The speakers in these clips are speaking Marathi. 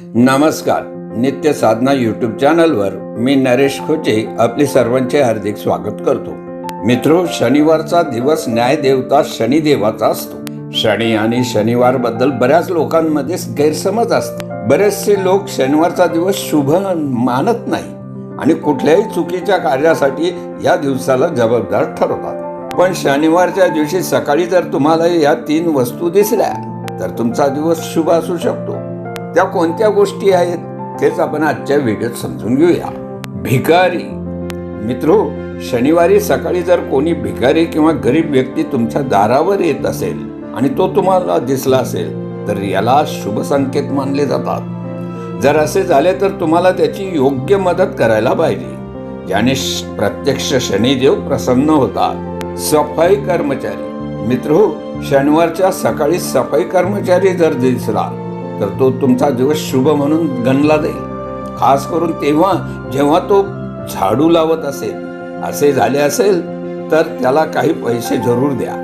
नमस्कार नित्य साधना यूट्यूब चॅनलवर मी नरेश खोचे आपले सर्वांचे हार्दिक स्वागत करतो. मित्रो शनिवारचा दिवस न्यायदेवता शनिदेवाचा असतो. शनी आणि शनिवारबद्दल बऱ्याच लोकांमध्ये गैरसमज असतो बरेचसे लोक शनिवारचा दिवस शुभ मानत नाही आणि कुठल्याही चुकीच्या कार्यासाठी या दिवसाला जबाबदार ठरवतात. पण शनिवारच्या दिवशी सकाळी जर तुम्हाला या तीन वस्तू दिसल्या तर तुमचा दिवस शुभ असू शकतो. त्या कोणत्या गोष्टी आहेत तेच आपण आजच्या व्हिडिओत समजून घेऊया. भिकारी. मित्रो शनिवारी सकाळी जर कोणी भिकारी किंवा गरीब व्यक्ती तुमच्या दारावर येत असेल आणि तो तुम्हाला दिसला असेल तर याला शुभ संकेत मानले जातात. जर असे झाले तर तुम्हाला त्याची योग्य मदत करायला पाहिजे. ज्याने श- प्रत्यक्ष शनिदेव प्रसन्न होतात. सफाई कर्मचारी. मित्र शनिवारच्या सकाळी सफाई कर्मचारी जर दिसला तर तो तुमचा दिवस शुभ म्हणून गणला जाईल. खास करून तेव्हा जेव्हा तो झाडू लावत असेल असे झाले असेल तर त्याला काही पैसे जरूर द्या.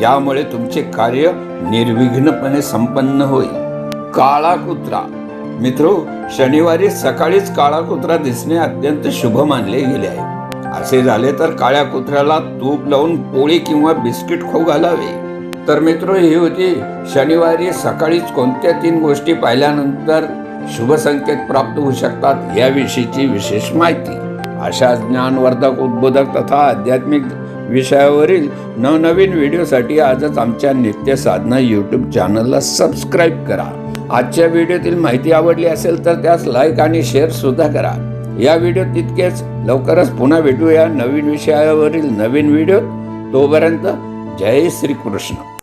यामुळे तुमचे कार्य निर्विघ्नपणे संपन्न होईल. काळा कुत्रा मित्रो शनिवारी सकाळीच काळा कुत्रा दिसणे अत्यंत शुभ मानले गेले आहे. असे झाले तर काळ्या कुत्र्याला तूप लावून पोळी किंवा बिस्किट खाऊ घालावे. तर मित्र ही होती शनिवारी सकाळीच कोणत्या तीन गोष्टी पाहिल्यानंतर शुभ संकेत प्राप्त होऊ शकतात याविषयीची विशेष माहिती. अशा ज्ञानवर्धक उद्बोधक तथा आध्यात्मिक विषयावरील नवनवीन व्हिडिओसाठी आजच आमच्या नित्य साधना यूट्यूब चॅनलला सबस्क्राईब करा. आजच्या व्हिडिओतील माहिती आवडली असेल तर त्यास लाईक आणि शेअर सुद्धा करा. या व्हिडिओ तितकेच. लवकरच पुन्हा भेटूया नवीन विषयावरील नवीन व्हिडिओ तोपर्यंत जय श्रीकृष्ण.